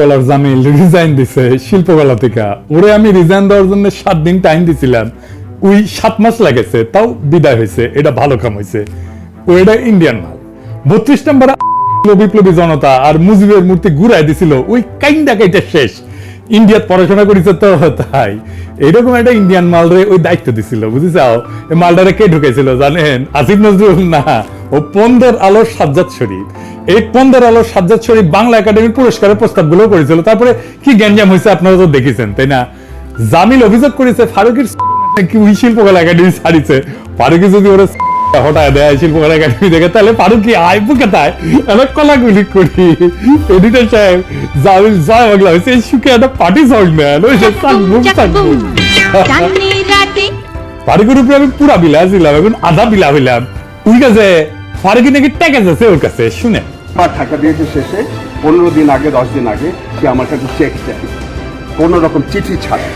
কলার দিছে শিল্পকলা থেকে। ওরে আমি দেওয়ার জন্য সাত দিন টাইম দিছিলাম। ওই সাত মাস লাগেছে, তাও বিদায় হয়েছে, এটা ভালো কাম হয়েছে। ও এটা ইন্ডিয়ান মাল। বত্রিশ নম্বর বিপ্লবী জনতা আর মুজিবের মূর্তি ঘুরাই দিছিল, ওই শেষ। ইন্ডিয়াত পড়াশোনা করেছে তো, তাই। এইরকম একটা ইন্ডিয়ান মাল রে ওই দায়িত্ব দিছিল এই মালটারে কে ঢুকেছিল জানেন? আসিফ নজরুল না। ও পন্দের আলোর সাজ্জাদ শরীফ। এই পন্দের আলোর সাজ্জাদ শরীফ বাংলা একাডেমি পুরস্কারের প্রস্তাবগুলো করেছিল। তারপরে কি গ্যাঞ্জাম হয়েছে আপনারা তো দেখেছেন তাই না? জামিল অভিযোগ করেছে ফারুকের কি শিল্পকলা একাডেমি ছাড়িছে। ফারুকি যদি ওরা হঠাৎ দেয় শিল্পকলা একাডেমি দেখে তাহলে ফারুকি আয় বুকে তাই আমি কলাগুলি করি। এডিটর সাহেব জামিল জয় বাংলা হয়েছে এই সুখে একটা পার্টি সং নেন। ওই রাতে ফারুকের উপরে আমি পুরা বিলা ছিলাম এখন আধা বিলা হইলাম ওই কাছে ফারুকি নাকি ট্যাকেজ আছে ওর কাছে শুনে। আমার টাকা দিয়েছে শেষে পনেরো দিন আগে দশ দিন আগে সে আমার কাছে চেক চাই কোনো রকম চিঠি ছাড়া।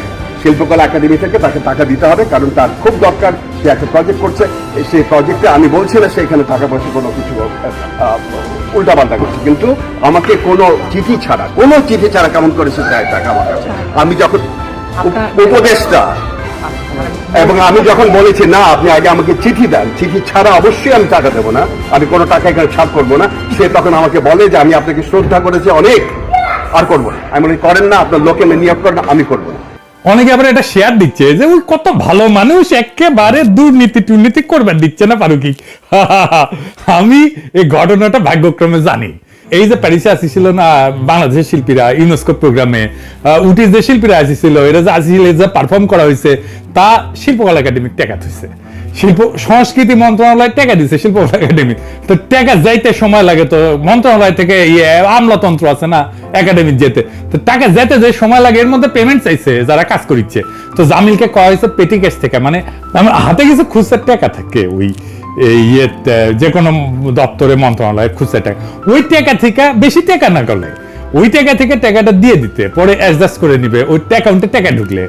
শিল্পকলা একাডেমি থেকে তাকে টাকা দিতে হবে কারণ তার খুব দরকার সে একটা প্রজেক্ট করছে। সেই প্রজেক্টে আমি বলছি না সে এখানে টাকা পয়সা কোনো কিছু উল্টা পাল্টা করছে। কিন্তু আমাকে কোনো চিঠি ছাড়া কোনো চিঠি ছাড়া কেমন করে সে দেয় টাকা আমার কাছে? আমি যখন উপ- উপদেষ্টা এবং আমি যখন বলেছি, না, আপনি আগে আমাকে চিঠি দেন, চিঠি ছাড়া অবশ্যই আমি টাকা দেবো না, আমি কোনো টাকা এখানে ছাপ করব না, সে তখন আমাকে বলে যে, আমি আপনাকে শ্রদ্ধা করেছি অনেক, আর করব না। আমি বলি, করেন না, আপনার লোকে নিয়োগ করেন, আমি করব না। অনেকে আবার এটা শেয়ার দিচ্ছে যে, ওই কত ভালো মানুষ, একেবারে দুর্নীতি টুর্নীতি করবার দিচ্ছে না পারুকি। আমি এই ঘটনাটা ভাগ্যক্রমে জানি। এই যে প্যারিসে আসিছিল না, বাংলাদেশের শিল্পীরা ইউনেস্কো প্রোগ্রামে উটির যে শিল্পীরা আসিছিল, এরা যে আসিছিল যে পারফর্ম করা হয়েছে তা শিল্পকলা একাডেমিক টেকাত হয়েছে শিল্প, সংস্কৃতি মন্ত্রণালয় টাকা দিছে শিল্পকলা একাডেমি তো টাকা যাইতে সময় লাগে তো মন্ত্রণালয় থেকে ইয়ে আমলাতন্ত্র আছে না একাডেমির যেতে। তো টাকা যেতে যে সময় লাগে, এর মধ্যে পেমেন্ট চাইছে যারা কাজ করিচ্ছে। তো জামিলকে কয়া হয়েছে পেটি ক্যাশ থেকে। মানে আমার হাতে কিছু খুচরা টাকা থাকে ওই ইয়ে যে কোনো দপ্তরে মন্ত্রণালয়ে খুচরা টাকা। ওই টাকা থেকে বেশি টাকা না করলে, ওই টাকা থেকে টাকাটা দিয়ে দিতে, পরে অ্যাডজাস্ট করে নিবে, ওই অ্যাকাউন্টে টাকা ঢুকলে।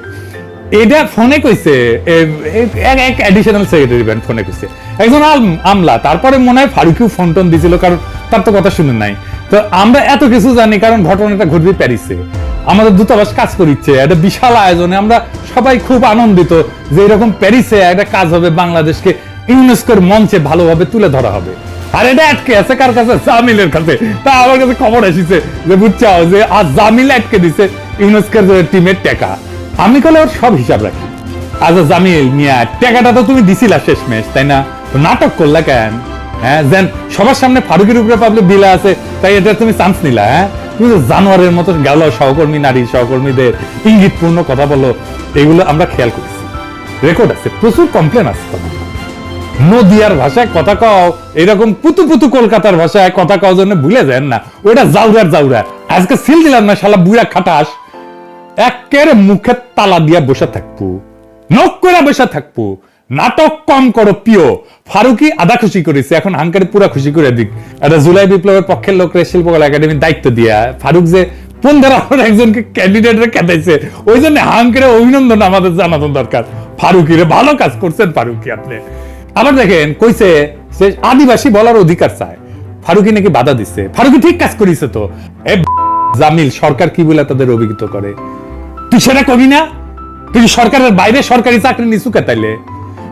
এটা ফোনে কইছে এক অ্যাডিশনাল সেক্রেটারি ব্যান্ড ফোনে কইছে। একজন আম- আমলা, তারপরে মনে হয় ফারুকিও ফোন টোন দিছিল, কারণ তার তো কথা শুনে নাই। তো আমরা এত কিছু জানি, কারণ ঘটনাটা ঘটবে প্যারিসে। আমাদের দূতাবাস কাজ করিচ্ছে, একটা বিশাল আয়োজনে আমরা সবাই খুব আনন্দিত যে এরকম প্যারিসে একটা কাজ হবে বাংলাদেশকে ইউনেস্কোর মঞ্চে ভালোভাবে তুলে ধরা হবে। আর এটা আটকে আছে কার কাছে? জামিলের কাছে। তা আমার কাছে খবর এসেছে যে বুঝছাও, যে আজ জামিল আটকে দিছে ইউনেস্কোর টিমের টাকা। আমি কলে ওর সব হিসাব রাখি। আচ্ছা জামিল, মিয়া, টাকাটা তো তুমি দিছিলা শেষমেশ, তাই না? নাটক করলা কেন? হ্যাঁ যেন সবার সামনে ফারুকের উপরে পাবলিক বিলা আছে, তাই এটা তুমি চান্স নিলা হ্যাঁ? তুমি তো জানোয়ারের মতো গেল সহকর্মী নারী সহকর্মীদের ইঙ্গিতপূর্ণ কথা বলো, এগুলো আমরা খেয়াল করেছি। রেকর্ড আছে, প্রচুর কমপ্লেন আছে তোমার। নদিয়ার ভাষায় কথা কও, এরকম পুতু পুতু কলকাতার ভাষায় কথা কও জন্য ভুলে যান না। ওটা জাউরার জাউরা। আজকে সিল দিলাম না, শালা বুড়া খাটাস। একেবারে মুখে তালা দিয়া বসে থাকব। নক করে বসে থাকব। নাটক কম করো প্রিয় ফারুকি আধা খুশি করেছে, এখন হাঙ্কারে পুরা খুশি করে দিক। একটা জুলাই বিপ্লবের পক্ষের লোকরে শিল্পকলা একাডেমির দায়িত্ব দিয়া। ফারুক যে পনেরো আমার একজনকে ক্যান্ডিডেটরে কেটাইছে ওই জন্য হাঙ্কারে অভিনন্দন আমাদের জানানো দরকার। ফারুকিরে ভালো কাজ করছেন ফারুকি আপনি। আবার দেখেন কইছে যে আদিবাসী বলার অধিকার চায়। ফারুকি নাকি বাধা দিচ্ছে ফারুকি ঠিক কাজ করিছে তো। এ জামিল, সরকার কি বলে তাদের অভিহিত করে? তুই সেটা কবি না? তুই সরকারের বাইরে সরকারি চাকরি নিছু কে তাইলে?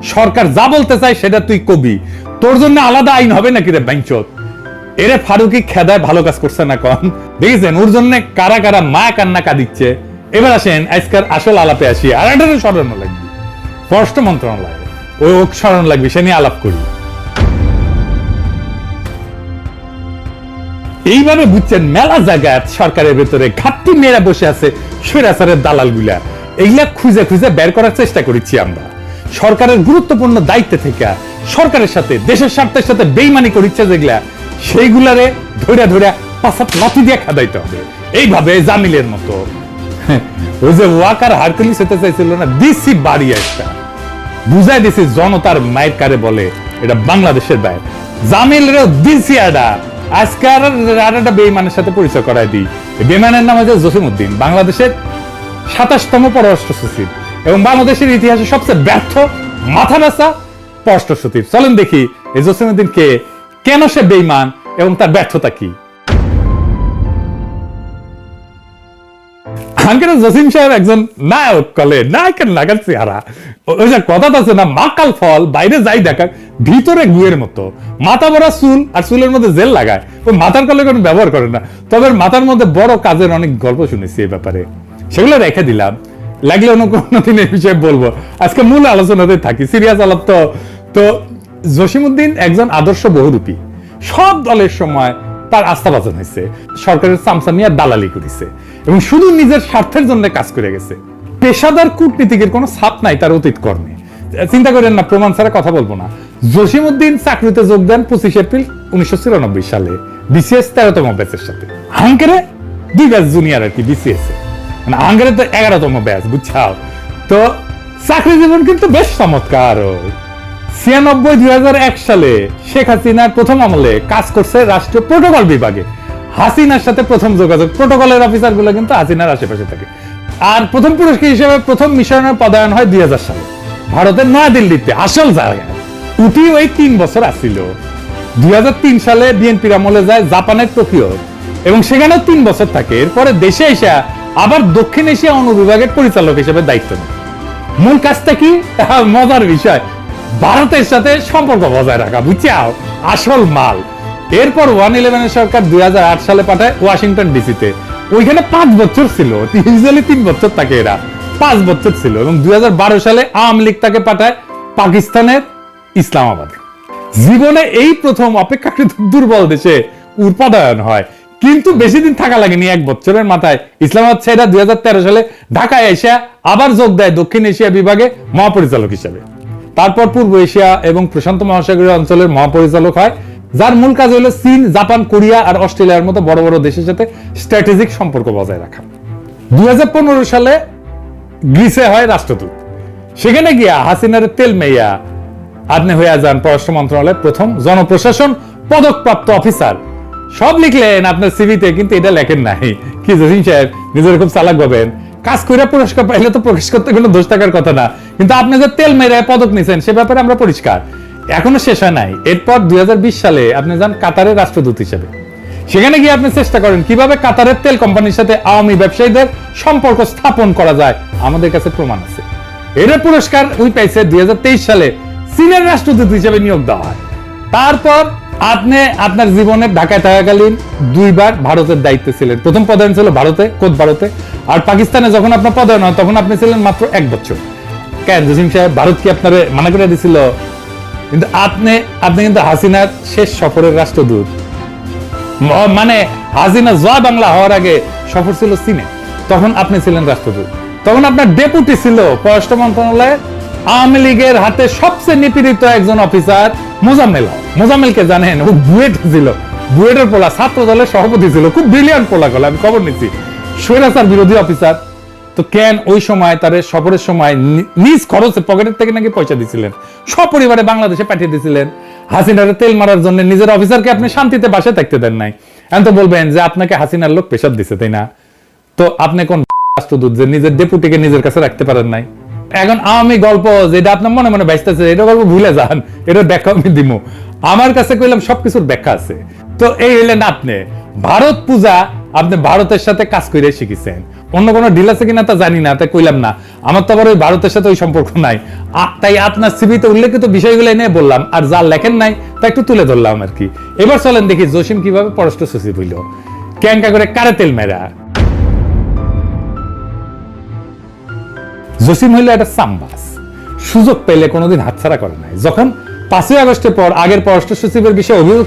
সরকার যা বলতে চায় সেটা তুই কবি। তোর জন্য আলাদা আইন হবে নাকি রে ব্যাংচত? এরে ফারুকি খেদায় ভালো কাজ করছে না কন। দেখেছেন, ওর জন্য কারা কারা মা কান্না কাঁদিচ্ছে। এবার আসেন আজকাল আসল আলাপে আসি। আর একটা স্মরণ লাগবে পররাষ্ট্র মন্ত্রণালয়। ওক স্মরণ লাগবে, সে নিয়ে আলাপ করি। এইভাবে বুঝছেন, মেলা জায়গায় সরকারের ভেতরে ঘাটতি মেয়েরা বসে আছে স্বৈরাচারের দালালগুলা এইগুলা খুঁজে খুঁজে বের করার চেষ্টা করেছি আমরা। সরকারের গুরুত্বপূর্ণ দায়িত্বে থেকে সরকারের সাথে, দেশের স্বার্থের সাথে বেইমানি করিচ্ছে যেগুলা, সেইগুলারে ধরে ধরে পাশাত লাথি দিয়ে খাদাইতে হবে। এইভাবে জামিলের মতো। ওই যে ওয়াকার হারকুলিস হতে চাইছিল না দিসি বাড়ি একটা। বুঝাই দিছি জনতার মায়ের কারে বলে, এটা বাংলাদেশের ব্যয় জামিল দিছি আডা আজকার বেইমানের সাথে পরিচয় দিই। নাম হচ্ছে জসিমউদ্দিন। বাংলাদেশের সাতাশতম পররাষ্ট্র সচিব এবং বাংলাদেশের ইতিহাসে সবচেয়ে ব্যর্থ, মাথা ব্যথা পররাষ্ট্র সচিব। চলেন দেখি এই জসিমউদ্দিন কে কেন সে বেইমান এবং তার ব্যর্থতা কি? আঙ্কেল জসিম সাহেব একজন নায়ক কলে চেহারা। ওই যে কথা আছে না, মাকাল ফল, বাইরে যাই দেখাক, ভিতরে গুয়ের মতো। মাথা ভরা চুল আর চুলের মধ্যে জেল লাগায়। মাথার কলে কোনো ব্যবহার করে না। তবে মাথার মধ্যে বড় কাজের অনেক গল্প শুনেছি এই ব্যাপারে। সেগুলো রেখে দিলাম। লাগলে অন্য কোনো দিন এই বিষয়ে বলব। আজকে মূল আলোচনাতে থাকি, সিরিয়াস আলাপ তো। তো জসিমউদ্দিন একজন আদর্শ বহুরূপী। সব দলের সময় তার আস্থাভাজন হয়েছে। সরকারের নিয়ে দালালি করেছে। এবং শুধু নিজের স্বার্থের জন্য কাজ করে গেছে। পেশাদার কূটনীতিকের কোনো ছাপ নাই তার অতীত কর্মে চিন্তা করেন না, প্রমাণ ছাড়া কথা বলব না। জসিমউদ্দিন চাকরিতে যোগ দেন পঁচিশ এপ্রিল উনিশশো চুরানব্বই সালে বিসিএস তেরোতম ব্যাচের সাথে। হাঙ্কেরে দুই ব্যাচ জুনিয়র আর কি বিসিএস এ। মানে হাঙ্গেরে তো এগারোতম ব্যাচ বুঝছাও? তো চাকরি জীবন কিন্তু বেশ চমৎকার ছিয়ানব্বই দুই সালে শেখ হাসিনার প্রথম আমলে কাজ করছে রাষ্ট্রীয় প্রোটোকল বিভাগে। হাসিনার সাথে প্রথম যোগাযোগ। প্রোটোকলের অফিসারগুলো কিন্তু হাসিনার আশেপাশে থাকে। আর প্রথম পুরস্কার হিসেবে প্রথম মিশনের পদায়ন হয় দুই সালে। ভারতের নয়াদিল্লিতে আসল জায়গায় উঠি ওই তিন বছর আসছিল দুই সালে বিএনপির আমলে যায় জাপানের টোকিও। এবং সেখানেও তিন বছর থাকে। এরপরে দেশে এসে আবার দক্ষিণ এশিয়া অনুবিভাগের পরিচালক হিসেবে দায়িত্ব নেয়। মূল কাজটা কি? মজার বিষয়। ভারতের সাথে সম্পর্ক বজায় রাখা। বুঝছাও আসল মাল। এরপর ওয়ান ইলেভেনের সরকার দুই হাজার আট সালে পাঠায় ওয়াশিংটন ডিসিতে। ওইখানে পাঁচ বছর ছিল, ইউজুয়ালি তিন বছর থাকে এরা। পাঁচ বছর ছিল এবং দুই সালে আওয়ামী লীগ তাকে পাঠায় পাকিস্তানের ইসলামাবাদে। জীবনে এই প্রথম অপেক্ষাকৃত দুর্বল দেশে উৎপাদন হয়। কিন্তু বেশি দিন থাকা লাগেনি এক বছরের মাথায়। ইসলামাবাদ ছেড়া দুই সালে ঢাকায় এশিয়া আবার যোগ দেয় দক্ষিণ এশিয়া বিভাগে মহাপরিচালক হিসেবে। তারপর পূর্ব এশিয়া এবং প্রশান্ত মহাসাগরীয় অঞ্চলের মহাপরিচালক হয় যার মূল কাজ হলো চীন, জাপান, কোরিয়া আর অস্ট্রেলিয়ার মতো বড় বড় দেশের সাথে স্ট্র্যাটেজিক সম্পর্ক বজায় রাখা। দুই হাজার পনেরো সালে গ্রিসে হয় রাষ্ট্রদূত। সেখানে গিয়া হাসিনার তেল মেয়া আপনি হইয়া যান পররাষ্ট্র মন্ত্রণালয়ের প্রথম জনপ্রশাসন পদকপ্রাপ্ত অফিসার। সব লিখলেন আপনার সিভিতে কিন্তু এটা লেখেন নাই। কি জসিম সাহেব, নিজের খুব চালাক ভাবেন কাজ কইরা পুরস্কার পাইলে তো প্রকাশ করতে কোনো দোষ থাকার কথা না। কিন্তু আপনি যে তেল মেরে পদক নিছেন, সে ব্যাপারে আমরা পরিষ্কার। এখনও শেষ হয় নাই। এরপর দুই হাজার বিশ সালে আপনি যান কাতারের রাষ্ট্রদূত হিসেবে। সেখানে গিয়ে আপনি চেষ্টা করেন কীভাবে কাতারের তেল কোম্পানির সাথে আওয়ামী ব্যবসায়ীদের সম্পর্ক স্থাপন করা যায়। আমাদের কাছে প্রমাণ আছে। এর পুরস্কার ওই পাইছে দুই সালে চীনের রাষ্ট্রদূত হিসেবে নিয়োগ দেওয়া হয়। তারপর আপনি আপনার জীবনে ঢাকায় থাকাকালীন দুইবার ভারতের দায়িত্বে ছিলেন। প্রথম পদায়ন ছিল ভারতে কোদ ভারতে। আর পাকিস্তানে যখন আপনার পদায়ন হয়, তখন আপনি ছিলেন মাত্র এক বছর। কেন জসিম সাহেব, ভারত কি আপনার মানা করে দিছিল? কিন্তু আপনি আপনি কিন্তু হাসিনার শেষ সফরের রাষ্ট্রদূত। মানে হাসিনা জয় বাংলা হওয়ার আগে সফর ছিল চীনে তখন আপনি ছিলেন রাষ্ট্রদূত। তখন আপনার ডেপুটি ছিল পররাষ্ট্র মন্ত্রণালয়ে আওয়ামী লীগের হাতে সবচেয়ে নিপীড়িত একজন অফিসার মোজাম্মেল। মোজাম্মেলকে জানেন, ও বুয়েট ছিল। বুয়েটের পোলা ছাত্র দলের সভাপতি ছিল। খুব ব্রিলিয়ান্ট পোলা গলা আমি খবর নিচ্ছি। স্বৈরাচার বিরোধী অফিসার। তো কেন ওই সময় তার সফরের সময় নিজ খরচে পকেটের থেকে নাকি পয়সা দিছিলেন? সপরিবারে বাংলাদেশে পাঠিয়ে দিয়েছিলেন হাসিনারে তেল মারার জন্য নিজের অফিসারকে আপনি শান্তিতে বাসে থাকতে দেন নাই। এখন তো বলবেন যে আপনাকে হাসিনার লোক পেশার দিছে, তাই না? তো আপনি কোন রাষ্ট্রদূত যে নিজের ডেপুটিকে নিজের কাছে রাখতে পারেন নাই? এখন আওয়ামী গল্প যেটা আপনার মনে মনে বাইসতেছে এটা গল্প ভুলে যান, এটা ব্যাখ্যা আমি দিব আমার কাছে কইলাম সবকিছুর ব্যাখ্যা আছে। তো এই হইলেন আপনি। ভারত পূজা আপনি ভারতের সাথে কাজ করে শিখেছেন। অন্য কোনো ডিল আছে কিনা তা জানি না তাই কইলাম না। আমার তো আবার ওই ভারতের সাথে ওই সম্পর্ক নাই। তাই আপনার সিভিতে উল্লেখিত বিষয়গুলো এনে বললাম, আর যা লেখেন নাই, তা একটু তুলে ধরলাম আর কি। এবার চলেন দেখি জসিম কীভাবে পররাষ্ট্র সচিব হইল। ক্যাঙ্কা করে কারে তেল মেরা। জসিম হইল একটা সাম্বাস। সুযোগ পেলে কোনোদিন হাতছাড়া করে নাই। যখন পাঁচই আগস্টের পর আগের পররাষ্ট্র সচিবের বিষয়ে অভিযোগ